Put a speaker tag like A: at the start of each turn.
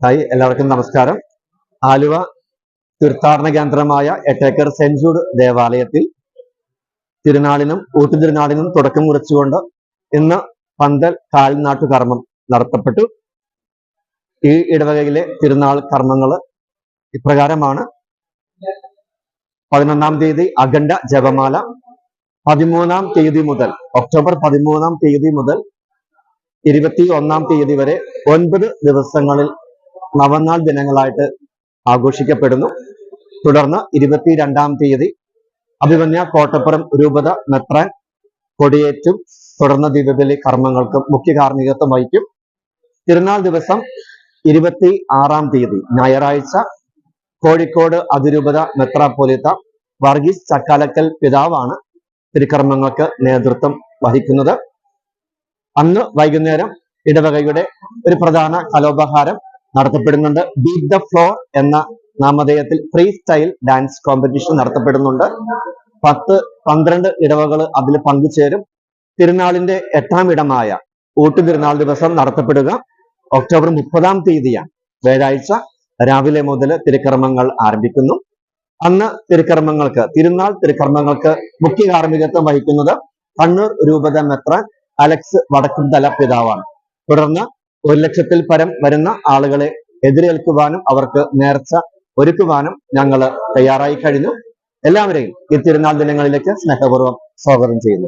A: Hi എല്ലാവർക്കും നമസ്കാരം. ആലുവ തീർത്ഥാടന കേന്ദ്രമായ എട്ടേക്കർ സെന്റ് ജൂഡ് ദേവാലയത്തിൽ തിരുനാളിനും ഊട്ടുതിരുനാളിനും തുടക്കം കുറിച്ചുകൊണ്ട് ഇന്ന് പന്തൽ കാൽനാട്ടു കർമ്മം നടത്തപ്പെട്ടു. ഈ ഇടവകയിലെ തിരുനാൾ കർമ്മങ്ങൾ ഇപ്രകാരമാണ്. പതിനൊന്നാം തീയതി അഖണ്ഡ ജപമാല പതിമൂന്നാം തീയതി മുതൽ ഒക്ടോബർ പതിമൂന്നാം തീയതി മുതൽ ഇരുപത്തി ഒന്നാം തീയതി വരെ ഒൻപത് ദിവസങ്ങളിൽ നവനാൾ ദിനങ്ങളായിട്ട് ആഘോഷിക്കപ്പെടുന്നു. തുടർന്ന് ഇരുപത്തിരണ്ടാം തീയതി അഭിമന്യ കോട്ടപ്പുറം രൂപത മെത്രാൻ കൊടിയേറ്റും തുടർന്ന് ദിവ്യബലി കർമ്മങ്ങൾക്കും മുഖ്യ കാർമ്മികത്വം വഹിക്കും. തിരുനാൾ ദിവസം ഇരുപത്തി ആറാം തീയതി ഞായറാഴ്ച കോഴിക്കോട് അതിരൂപത മെത്രാപ്പൊലിത്ത വർഗീസ് ചക്കാലക്കൽ പിതാവാണ് തിരുക്കർമ്മങ്ങൾക്ക് നേതൃത്വം വഹിക്കുന്നത്. അന്ന് വൈകുന്നേരം ഇടവകയുടെ ഒരു പ്രധാന കലോപഹാരം നടത്തപ്പെടുന്നുണ്ട്. ബീറ്റ് ദ ഫ്ലോർ എന്ന നാമധേയത്തിൽ ഫ്രീ സ്റ്റൈൽ ഡാൻസ് കോമ്പറ്റീഷൻ നടത്തപ്പെടുന്നുണ്ട്. പത്ത് പന്ത്രണ്ട് ഇടവകൾ അതിൽ പങ്കുചേരും. തിരുനാളിന്റെ എട്ടാം ഇടമായ ഊട്ടുതിരുനാൾ ദിവസം നടത്തപ്പെടുക. ഒക്ടോബർ മുപ്പതാം തീയതിയാണ് വ്യാഴാഴ്ച. രാവിലെ മുതൽ തിരുക്കർമ്മങ്ങൾ ആരംഭിക്കുന്നു. അന്ന് തിരുക്കർമ്മങ്ങൾക്ക് തിരുനാൾ തിരുക്കർമ്മങ്ങൾക്ക് മുഖ്യ കാർമ്മികത്വം വഹിക്കുന്നത് കണ്ണൂർ രൂപത മെത്രാൻ അലക്സ് വടക്കുംതല പിതാവാണ്. തുടർന്ന് ഒരു ലക്ഷത്തിൽ പരം വരുന്ന ആളുകളെ എതിരേൽക്കുവാനും അവർക്ക് നേർച്ച ഒരുക്കുവാനും ഞങ്ങൾ തയ്യാറായി കഴിഞ്ഞു. എല്ലാവരെയും ഈ തിരുനാൾ ദിനങ്ങളിലേക്ക് സ്നേഹപൂർവം സ്വാഗതം ചെയ്യുന്നു.